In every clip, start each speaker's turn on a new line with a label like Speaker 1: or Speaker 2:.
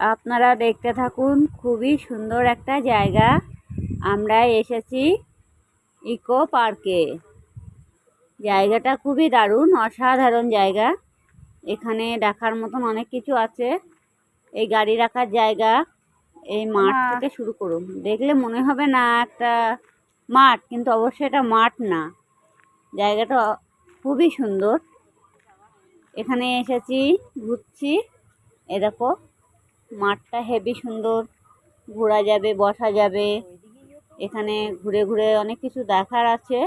Speaker 1: আপনারা দেখতে থাকুন খুবই সুন্দর একটা জায়গা। আমরা এসেছি ইকো পার্কে। জায়গাটা খুবই দারুণ অসাধারণ জায়গা। এখানে দেখার মতন অনেক কিছু আছে। এই গাড়ি রাখার জায়গা এই মাঠ। থেকে শুরু করুন। দেখলে মনে হবে না একটা মাঠ কিন্তু অবশ্যই এটা মাঠ না। জায়গাটা খুবই সুন্দর। এখানে এসেছি ঘুরছি। এ দেখো মাঠটা হেভি সুন্দর ঘোরা যাবে বসা যাবে। এখানে ঘুরে ঘুরে অনেক কিছু দেখার আছে।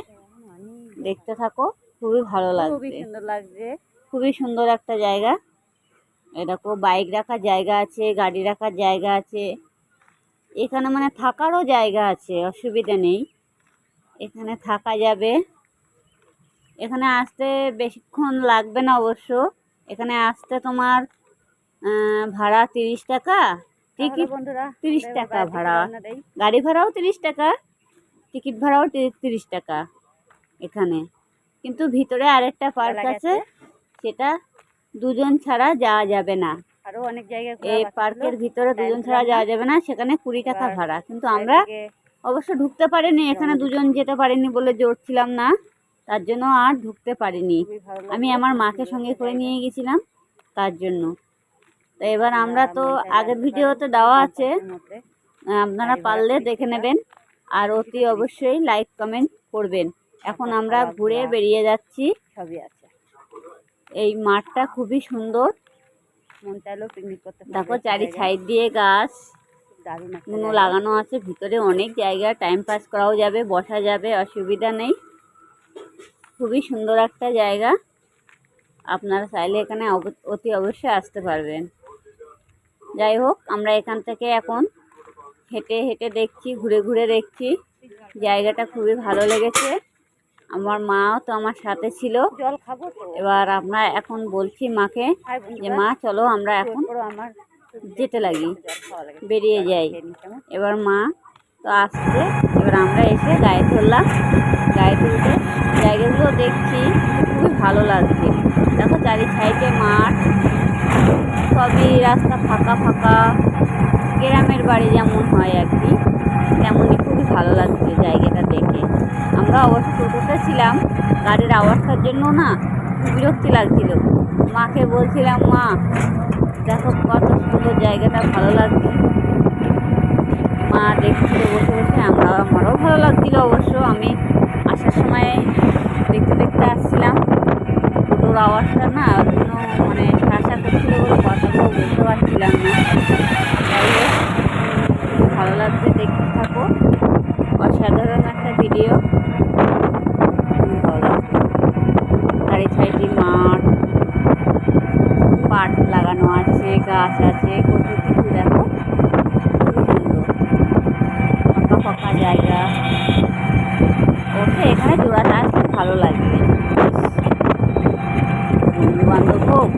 Speaker 1: দেখতে থাকো খুবই ভালো লাগবে
Speaker 2: খুবই সুন্দর লাগছে।
Speaker 1: খুবই সুন্দর একটা জায়গা। এরকম বাইক রাখার জায়গা আছে গাড়ি রাখার জায়গা আছে। এখানে মানে থাকারও জায়গা আছে অসুবিধা নেই। এখানে থাকা যাবে। এখানে আসতে বেশিক্ষণ লাগবে না অবশ্য। এখানে আসতে তোমার ভাড়া তিরিশ টাকা টিকিট 30 টাকা ভাড়া। গাড়ি ভাড়াও তিরিশ টাকা টিকিট ভাড়াও তিরিশ টাকা এখানে। কিন্তু ভিতরে আরেকটা পার্ক আছে সেটা দুজন ছাড়া যাওয়া যাবে না।
Speaker 2: আরও অনেক জায়গায়
Speaker 1: এই পার্কের ভিতরে দুজন ছাড়া যাওয়া যাবে না সেখানে কুড়ি টাকা ভাড়া। কিন্তু আমরা অবশ্য ঢুকতে পারিনি এখানে দুজন যেতে পারিনি বলে জোর ছিলাম না তার জন্য আর ঢুকতে পারিনি। আমি আমার মাকে সঙ্গে করে নিয়ে গেছিলাম তার জন্য। তো এবার আমরা তো আগের ভিডিওতে দেওয়া আছে। আপনারা পারলে দেখে নেবেন আর অতি অবশ্যই লাইক কমেন্ট করবেন। এখন আমরা ঘুরে বেরিয়ে যাচ্ছি।
Speaker 2: সবই আছে।
Speaker 1: এই মাঠটা খুবই সুন্দর।
Speaker 2: মন চাইলেও পিকনিক করতে
Speaker 1: দেখো চারি। সাইড দিয়ে গাছ।
Speaker 2: জায়গা।
Speaker 1: লাগানো আছে ভিতরে অনেক জায়গা টাইম পাস করাও যাবে বসা যাবে অসুবিধা নেই। খুবই সুন্দর একটা জায়গা। আপনারা চাইলে এখানে অতি অবশ্যই আসতে পারবেন। যাই হোক আমরা এখান থেকে এখন হেঁটে হেঁটে দেখছি ঘুরে ঘুরে দেখছি। জায়গাটা খুবই ভালো লেগেছে। আমার মাও তো আমার সাথে ছিল।
Speaker 2: জল খাব
Speaker 1: এবার আমরা এখন বলছি মাকে যে মা চলো আমরা এখন
Speaker 2: আমার
Speaker 1: যেতে লাগি। বেরিয়ে যাই? এবার মা তো আসছে। এবার আমরা এসে গায়ে তুললাম। গায়ে তুলতে জায়গাগুলো দেখছি। খুবই ভালো লাগছে। দেখো চারি সাইডে মাঠ। সবই রাস্তা ফাঁকা ফাঁকা। গ্রামের বাড়ি যেমন হয় আর কি, তেমনই খুবই ভালো লাগছে জায়গাটা দেখে। আমরা অবশ্য টোটোতে ছিলাম, গাড়ির আওয়াজটার জন্য না খুব বিরক্তি লাগছিল। মাকে বলছিলাম, মা, দেখো কত সুন্দর জায়গাটা, ভালো লাগছে। মা দেখছিল বসে বসে আমরা, আমারও ভালো লাগছিল অবশ্য। আমি আসার সময় দেখতে দেখতে আসছিলাম। টোটোর আওয়াজটা না জন্য মানে নাটক বলে কথাগুলো বুঝতে পারছিলাম না ভালো লাগছে দেখতে থাকো। অসাধারণ একটা ভিডিও চারি সাইডে মাঠ পাট লাগানো আছে, গাছ আছে কত কিছু দেখো। ফাঁকা ফাঁকা জায়গা ওঠে এখানে জোড়াটা আসতে ভালো লাগে বন্ধু বান্ধব হোক